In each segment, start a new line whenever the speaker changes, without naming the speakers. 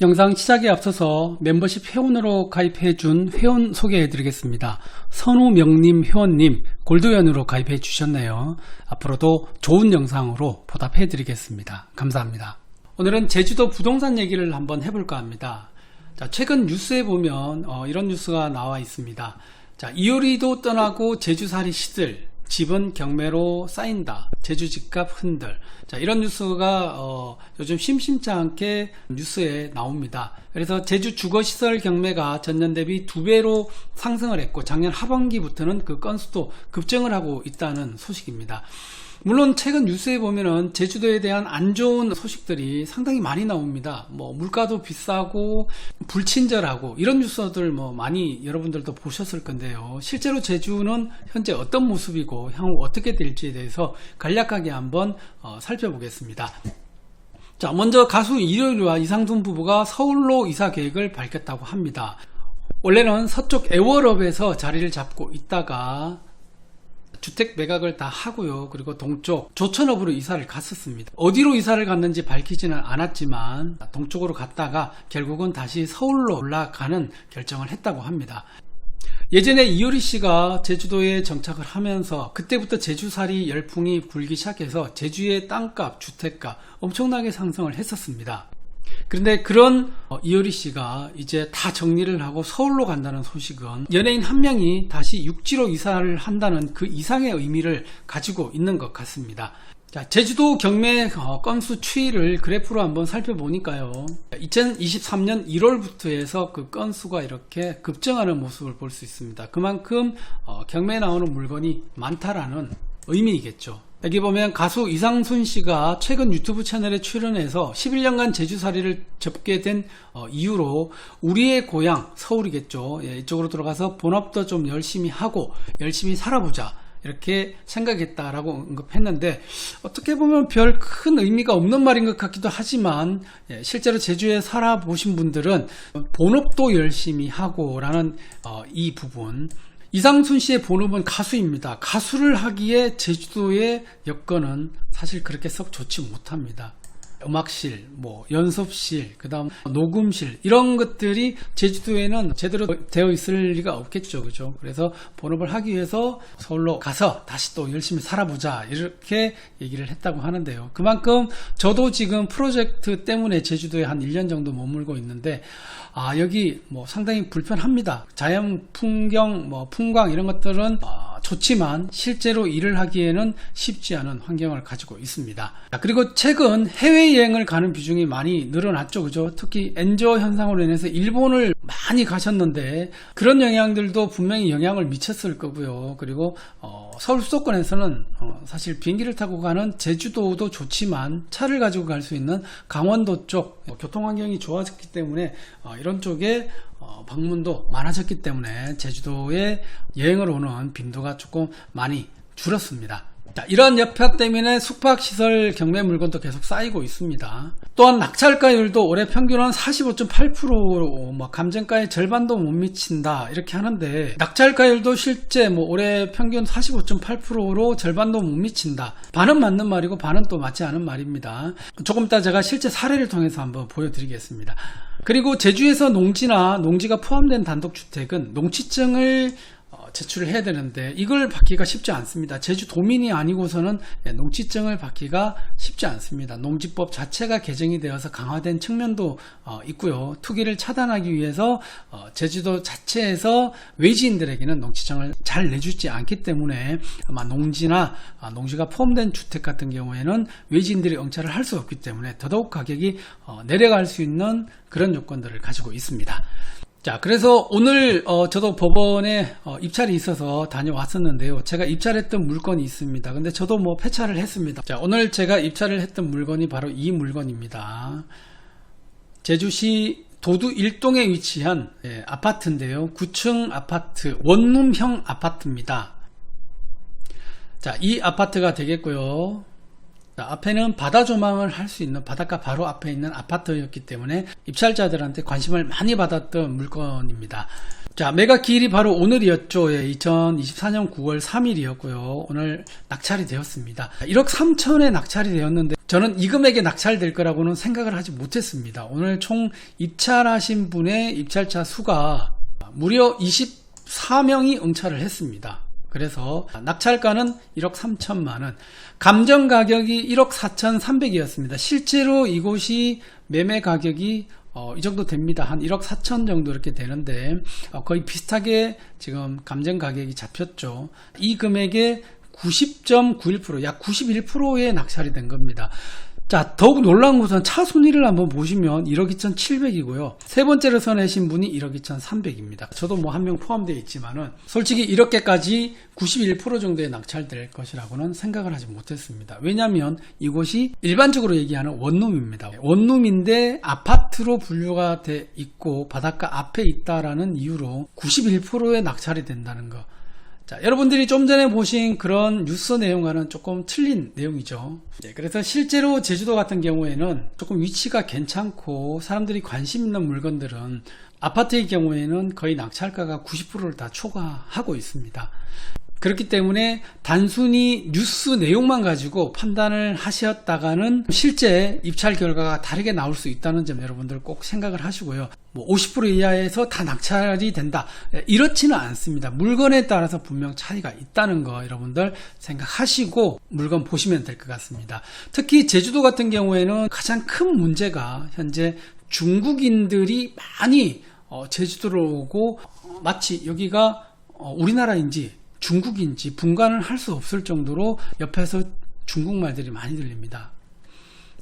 영상 시작에 앞서서 멤버십 회원으로 가입해준 회원 소개해드리겠습니다. 선우명님 회원님 골드회원으로 가입해 주셨네요. 앞으로도 좋은 영상으로 보답해드리겠습니다. 감사합니다. 오늘은 제주도 부동산 얘기를 한번 해볼까 합니다. 자, 최근 뉴스에 보면 어, 이런 뉴스가 나와 있습니다. 자, 이효리도 떠나고 제주살이 시들 집은 경매로 쌓인다. 제주 집값 흔들. 자, 이런 뉴스가 어, 요즘 심심치 않게 뉴스에 나옵니다. 그래서 제주 주거시설 경매가 전년 대비 두 배로 상승을 했고 작년 하반기부터는 그 건수도 급증을 하고 있다는 소식입니다. 물론 최근 뉴스에 보면은 제주도에 대한 안 좋은 소식들이 상당히 많이 나옵니다. 뭐 물가도 비싸고 불친절하고 이런 뉴스들 뭐 많이 여러분들도 보셨을 건데요. 실제로 제주는 현재 어떤 모습이고 향후 어떻게 될지에 대해서 간략하게 한번 어, 살펴보겠습니다. 자, 먼저 가수 이효리와 이상준 부부가 서울로 이사 계획을 밝혔다고 합니다. 원래는 서쪽 애월업에서 자리를 잡고 있다가 주택 매각을 다 하고요. 그리고 동쪽 조천업으로 이사를 갔었습니다. 어디로 이사를 갔는지 밝히지는 않았지만 동쪽으로 갔다가 결국은 다시 서울로 올라가는 결정을 했다고 합니다. 예전에 이효리 씨가 제주도에 정착을 하면서 그때부터 제주살이 열풍이 불기 시작해서 제주의 땅값, 주택값 엄청나게 상승을 했었습니다. 그런데 그런 어, 이효리 씨가 이제 다 정리를 하고 서울로 간다는 소식은 연예인 한 명이 다시 육지로 이사를 한다는 그 이상의 의미를 가지고 있는 것 같습니다. 자, 제주도 경매 어, 건수 추이를 그래프로 한번 살펴보니까요. 2023년 1월부터 해서 그 건수가 이렇게 급증하는 모습을 볼 수 있습니다. 그만큼 어, 경매에 나오는 물건이 많다라는 의미이겠죠. 여기 보면 가수 이상순 씨가 최근 유튜브 채널에 출연해서 11년간 제주살이를 접게 된 어, 이유로 우리의 고향 서울이겠죠. 예, 이쪽으로 들어가서 본업도 좀 열심히 하고 열심히 살아보자. 이렇게 생각했다라고 언급했는데 어떻게 보면 별 큰 의미가 없는 말인 것 같기도 하지만 예, 실제로 제주에 살아보신 분들은 본업도 열심히 하고 라는 어, 이 부분 이상순 씨의 본업은 가수입니다. 가수를 하기에 제주도의 여건은 사실 그렇게 썩 좋지 못합니다. 음악실, 뭐 연습실, 그다음 녹음실 이런 것들이 제주도에는 제대로 되어 있을 리가 없겠죠, 그죠? 그래서 본업을 하기 위해서 서울로 가서 다시 또 열심히 살아보자 이렇게 얘기를 했다고 하는데요. 그만큼 저도 지금 프로젝트 때문에 제주도에 한 1년 정도 머물고 있는데 아 여기 뭐 상당히 불편합니다. 자연 풍경, 뭐 풍광 이런 것들은 어, 좋지만 실제로 일을 하기에는 쉽지 않은 환경을 가지고 있습니다. 그리고 최근 해외여행을 가는 비중이 많이 늘어났죠. 그죠? 특히 엔저 현상으로 인해서 일본을 많이 가셨는데 그런 영향들도 분명히 영향을 미쳤을 거고요. 그리고 어, 서울 수도권에서는 어, 사실 비행기를 타고 가는 제주도도 좋지만 차를 가지고 갈 수 있는 강원도 쪽뭐 교통 환경이 좋아졌기 때문에 어, 이런 쪽에 어, 방문도 많아졌기 때문에 제주도에 여행을 오는 빈도가 조금 많이 줄었습니다. 자, 이런 여파 때문에 숙박시설 경매 물건도 계속 쌓이고 있습니다. 또한 낙찰가율도 올해 평균 한 45.8%로 뭐 감정가의 절반도 못 미친다 이렇게 하는데 낙찰가율도 실제 뭐 올해 평균 45.8%로 절반도 못 미친다. 반은 맞는 말이고 반은 또 맞지 않은 말입니다. 조금 이따 제가 실제 사례를 통해서 한번 보여드리겠습니다. 그리고 제주에서 농지나 농지가 포함된 단독주택은 농지증을 제출을 해야 되는데 이걸 받기가 쉽지 않습니다. 제주 도민이 아니고서는 예, 농지증을 받기가 쉽지 않습니다. 농지법 자체가 개정이 되어서 강화된 측면도 어, 있고요. 투기를 차단하기 위해서 어, 제주도 자체에서 외지인들에게는 농지증을 잘 내주지 않기 때문에 아마 농지나 아, 농지가 포함된 주택 같은 경우에는 외지인들이 응찰을 할수 없기 때문에 더더욱 가격이 어, 내려갈 수 있는 그런 요건들을 가지고 있습니다. 자, 그래서 오늘 어, 저도 법원에 어, 입찰이 있어서 다녀왔었는데요. 제가 입찰했던 물건이 있습니다. 근데 저도 뭐 폐차를 했습니다. 자, 오늘 제가 입찰을 했던 물건이 바로 이 물건입니다. 제주시 도두 일동에 위치한 예, 아파트인데요. 9층 아파트, 원룸형 아파트입니다. 자, 이 아파트가 되겠고요. 자, 앞에는 바다 조망을 할 수 있는 바닷가 바로 앞에 있는 아파트였기 때문에 입찰자들한테 관심을 많이 받았던 물건입니다. 자, 매각 기일이 바로 오늘이었죠. 예, 2024년 9월 3일이었고요. 오늘 낙찰이 되었습니다. 1억 3천에 낙찰이 되었는데 저는 이 금액에 낙찰될 거라고는 생각을 하지 못했습니다. 오늘 총 입찰하신 분의 입찰차 수가 무려 24명이 응찰을 했습니다. 그래서 낙찰가는 1억 3천만 원, 감정 가격이 1억 4천3백이었습니다 실제로 이곳이 매매 가격이 어, 이 정도 됩니다. 한 1억 4천 정도 이렇게 되는데 어, 거의 비슷하게 지금 감정 가격이 잡혔죠. 이 금액의 90.91%, 약 91%의 낙찰이 된 겁니다. 자, 더욱 놀라운 것은 차 순위를 한번 보시면 1억 2,700이고요. 세 번째로 선내신 분이 1억 2,300입니다. 저도 뭐 한 명 포함되어 있지만은 솔직히 이렇게까지 91% 정도의 낙찰될 것이라고는 생각을 하지 못했습니다. 왜냐하면 이곳이 일반적으로 얘기하는 원룸입니다. 원룸인데 아파트로 분류가 돼 있고 바닷가 앞에 있다라는 이유로 91%의 낙찰이 된다는 거. 자, 여러분들이 좀 전에 보신 그런 뉴스 내용과는 조금 틀린 내용이죠. 네, 그래서 실제로 제주도 같은 경우에는 조금 위치가 괜찮고 사람들이 관심 있는 물건들은 아파트의 경우에는 거의 낙찰가가 90%를 다 초과하고 있습니다. 그렇기 때문에 단순히 뉴스 내용만 가지고 판단을 하셨다가는 실제 입찰 결과가 다르게 나올 수 있다는 점 여러분들 꼭 생각을 하시고요. 뭐 50% 이하에서 다 낙찰이 된다. 이렇지는 않습니다. 물건에 따라서 분명 차이가 있다는 거 여러분들 생각하시고 물건 보시면 될 것 같습니다. 특히 제주도 같은 경우에는 가장 큰 문제가 현재 중국인들이 많이 어, 제주도로 오고 어, 마치 여기가 어, 우리나라인지 중국인지 분간을 할 수 없을 정도로 옆에서 중국말들이 많이 들립니다.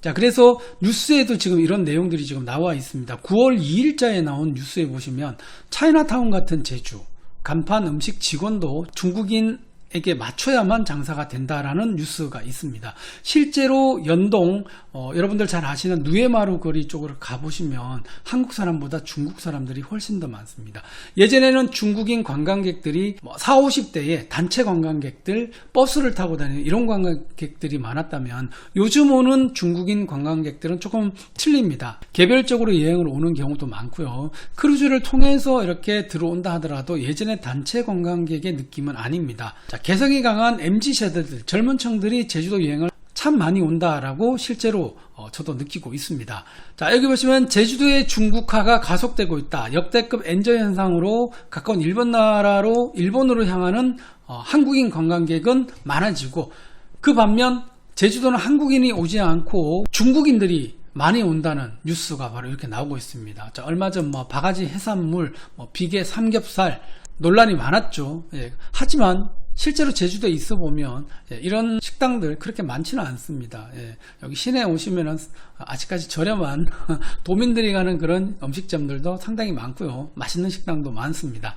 자, 그래서 뉴스에도 지금 이런 내용들이 지금 나와 있습니다. 9월 2일자에 나온 뉴스에 보시면 차이나타운 같은 제주, 간판 음식 직원도 중국인 에게 맞춰야만 장사가 된다라는 뉴스가 있습니다. 실제로 연동 어, 여러분들 잘 아시는 누에마루 거리 쪽으로 가보시면 한국 사람보다 중국 사람들이 훨씬 더 많습니다. 예전에는 중국인 관광객들이 뭐 4, 50대에 단체 관광객들 버스를 타고 다니는 이런 관광객들이 많았다면 요즘 오는 중국인 관광객들은 조금 틀립니다. 개별적으로 여행을 오는 경우도 많고요. 크루즈를 통해서 이렇게 들어온다 하더라도 예전에 단체 관광객의 느낌은 아닙니다. 자, 개성이 강한 MZ 세대들, 젊은 층들이 제주도 여행을 참 많이 온다라고 실제로 어, 저도 느끼고 있습니다. 자, 여기 보시면 제주도의 중국화가 가속되고 있다. 역대급 엔저 현상으로 가까운 일본 나라로, 일본으로 향하는 어, 한국인 관광객은 많아지고 그 반면 제주도는 한국인이 오지 않고 중국인들이 많이 온다는 뉴스가 바로 이렇게 나오고 있습니다. 자, 얼마 전 뭐 바가지 해산물, 뭐 비계 삼겹살 논란이 많았죠. 예, 하지만 실제로 제주도에 있어 보면 예, 이런 식당들 그렇게 많지는 않습니다. 예, 여기 시내에 오시면은 아직까지 저렴한 도민들이 가는 그런 음식점들도 상당히 많고요. 맛있는 식당도 많습니다.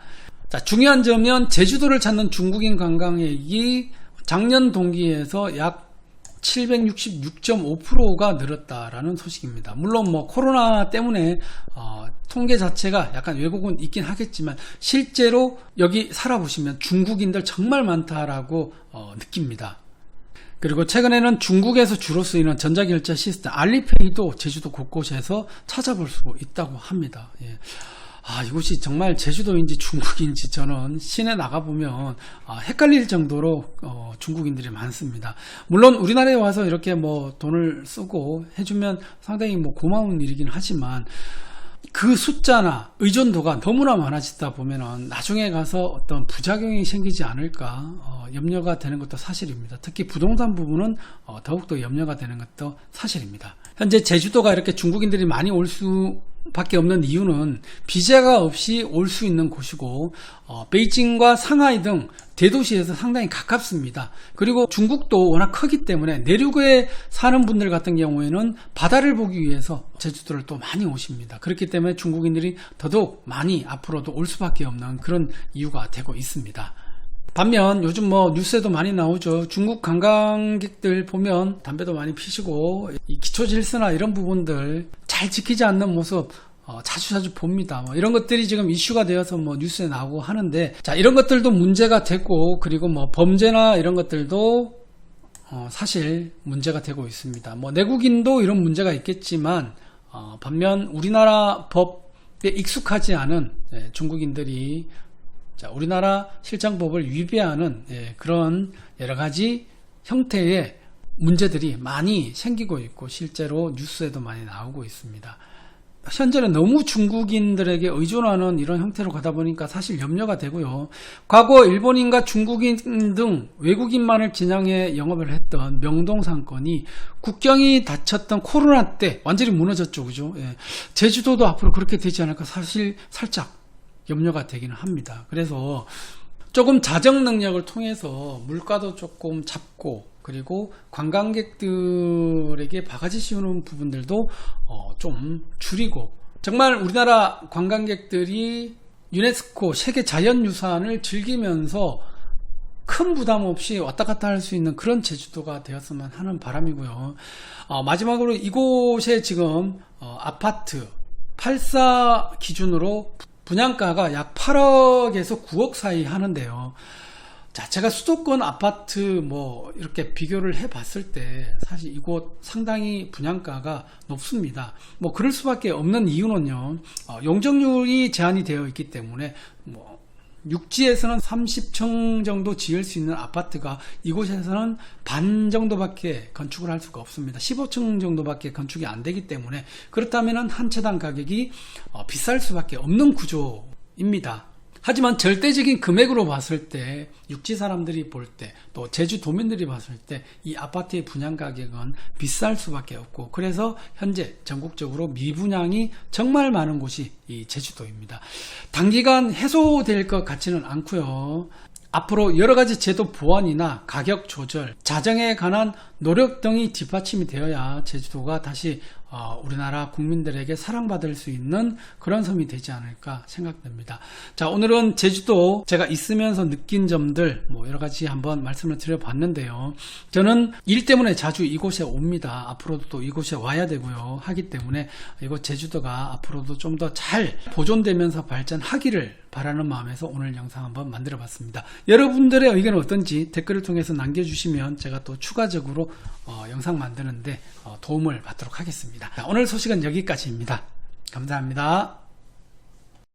자, 중요한 점은 제주도를 찾는 중국인 관광객이 작년 동기에서 약 766.5%가 늘었다라는 소식입니다. 물론 뭐 코로나 때문에 어, 통계 자체가 약간 왜곡은 있긴 하겠지만 실제로 여기 살아보시면 중국인들 정말 많다라고 어, 느낍니다. 그리고 최근에는 중국에서 주로 쓰이는 전자결제 시스템 알리페이도 제주도 곳곳에서 찾아볼 수 있다고 합니다. 예. 아, 이곳이 정말 제주도인지 중국인지 저는 시내 나가보면 아, 헷갈릴 정도로 어, 중국인들이 많습니다. 물론 우리나라에 와서 이렇게 뭐 돈을 쓰고 해주면 상당히 뭐 고마운 일이긴 하지만 그 숫자나 의존도가 너무나 많아지다 보면은 나중에 가서 어떤 부작용이 생기지 않을까 어, 염려가 되는 것도 사실입니다. 특히 부동산 부분은 어, 더욱더 염려가 되는 것도 사실입니다. 현재 제주도가 이렇게 중국인들이 많이 올수 밖에 없는 이유는 비자가 없이 올 수 있는 곳이고 어, 베이징과 상하이 등 대도시에서 상당히 가깝습니다. 그리고 중국도 워낙 크기 때문에 내륙에 사는 분들 같은 경우에는 바다를 보기 위해서 제주도를 또 많이 오십니다. 그렇기 때문에 중국인들이 더더욱 많이 앞으로도 올 수밖에 없는 그런 이유가 되고 있습니다. 반면 요즘 뭐 뉴스에도 많이 나오죠. 중국 관광객들 보면 담배도 많이 피시고 기초 질서나 이런 부분들 잘 지키지 않는 모습 어, 자주 자주 봅니다. 뭐 이런 것들이 지금 이슈가 되어서 뭐 뉴스에 나오고 하는데 자 이런 것들도 문제가 되고 그리고 뭐 범죄나 이런 것들도 어, 사실 문제가 되고 있습니다. 뭐 내국인도 이런 문제가 있겠지만 어, 반면 우리나라 법에 익숙하지 않은 예, 중국인들이 자, 우리나라 실정법을 위배하는 예, 그런 여러 가지 형태의 문제들이 많이 생기고 있고 실제로 뉴스에도 많이 나오고 있습니다. 현재는 너무 중국인들에게 의존하는 이런 형태로 가다 보니까 사실 염려가 되고요. 과거 일본인과 중국인 등 외국인만을 진양해 영업을 했던 명동 상권이 국경이 닫혔던 코로나 때 완전히 무너졌죠. 그죠? 예. 제주도도 앞으로 그렇게 되지 않을까 사실 살짝 염려가 되기는 합니다. 그래서 조금 자정 능력을 통해서 물가도 조금 잡고 그리고 관광객들에게 바가지 씌우는 부분들도 어, 좀 줄이고 정말 우리나라 관광객들이 유네스코 세계 자연유산을 즐기면서 큰 부담 없이 왔다 갔다 할 수 있는 그런 제주도가 되었으면 하는 바람이고요. 어, 마지막으로 이곳에 지금 어, 아파트 84 기준으로 분양가가 약 8억에서 9억 사이 하는데요. 자, 제가 수도권 아파트 뭐 이렇게 비교를 해 봤을 때 사실 이곳 상당히 분양가가 높습니다. 뭐 그럴 수밖에 없는 이유는요. 어, 용적률이 제한이 되어 있기 때문에 뭐 육지에서는 30층 정도 지을 수 있는 아파트가 이곳에서는 반 정도밖에 건축을 할 수가 없습니다. 15층 정도밖에 건축이 안 되기 때문에 그렇다면 한 채당 가격이 어, 비쌀 수밖에 없는 구조입니다. 하지만 절대적인 금액으로 봤을 때 육지 사람들이 볼 때 또 제주 도민들이 봤을 때 이 아파트의 분양 가격은 비쌀 수밖에 없고 그래서 현재 전국적으로 미분양이 정말 많은 곳이 이 제주도입니다. 단기간 해소될 것 같지는 않고요. 앞으로 여러 가지 제도 보완이나 가격 조절, 자정에 관한 노력 등이 뒷받침이 되어야 제주도가 다시 어, 우리나라 국민들에게 사랑받을 수 있는 그런 섬이 되지 않을까 생각됩니다. 자, 오늘은 제주도 제가 있으면서 느낀 점들 뭐 여러 가지 한번 말씀을 드려봤는데요. 저는 일 때문에 자주 이곳에 옵니다. 앞으로도 또 이곳에 와야 되고요. 하기 때문에 이곳 제주도가 앞으로도 좀 더 잘 보존되면서 발전하기를 바라는 마음에서 오늘 영상 한번 만들어 봤습니다. 여러분들의 의견은 어떤지 댓글을 통해서 남겨주시면 제가 또 추가적으로 어, 영상 만드는데 어, 도움을 받도록 하겠습니다. 자, 오늘 소식은 여기까지입니다. 감사합니다.